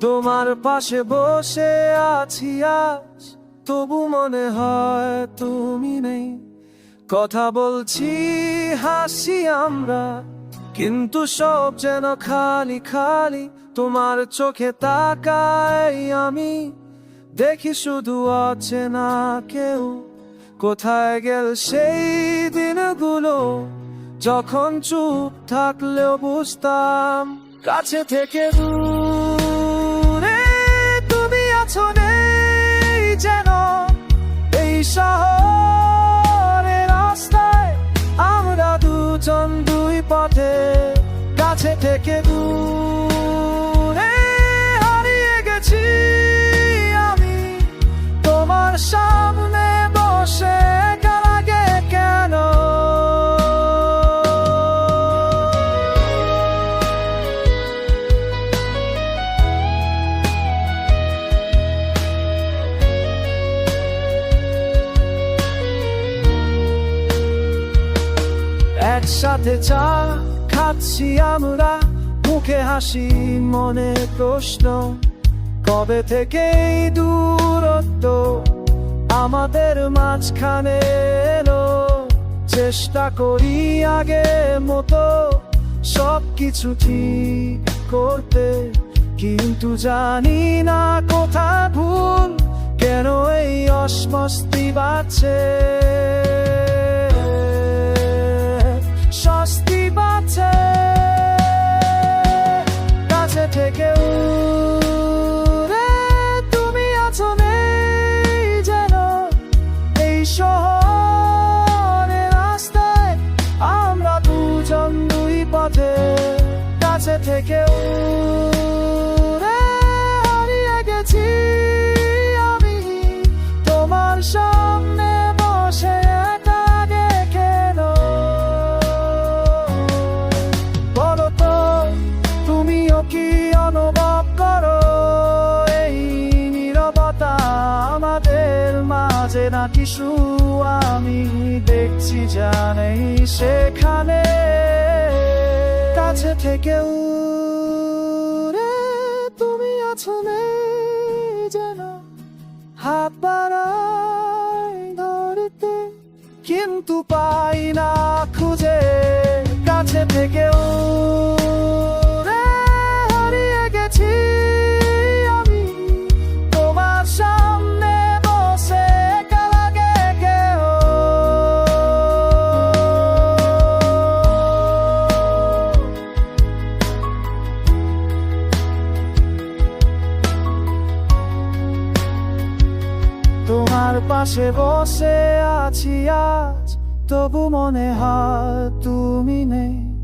তোমার পাশে বসে আছি আজ। তবু মনে হয় তুমি নেই। কথা বলছি, হাসি আমরা। কিন্তু সব যেন খালি খালি তোমার চোখে তাকাই আমি। দেখি শুধু অচেনা কেউ। কোথায় গেল সেই দিনগুলো? যখন চুপ থাকলেও বুঝতাম, কাছে থেকে দূরে তুমি নেই যেন এই শহরের রাস্তায় আমরা দুজন দুই পথে কাছে থেকে দূরে হারিয়ে গেছি আমি। তোমার সামনে একসাথে চা খাচ্ছি আমরা। মুখে হাসি, মনে প্রশ্ন, কবে থেকে দূরত্ব? আমাদের মাঝখানে এলো, চেষ্টা করি আগে মতো। সব কিছু ঠিক করতে, কিন্তু জানি না কোথায় ভুল। কেন এই অস্বস্তি বাড়ছে? স্বস্তি বাড়ছে কাছে থেকে তুমি আছো নেই যেন এই শহরের রাস্তায়। আমরা দুজন দুই পথে কাছে থেকে আমি দেখছি জানেই সেখানে। কাছে থেকেও রে তুমি আছো যেন। হাত বাড়াই ধরতে কিন্তু পাই না খুঁজে। কাছে থেকেও তোমার পাশে বসে আছি আজ। তবু মনে হয় তুমি নেই।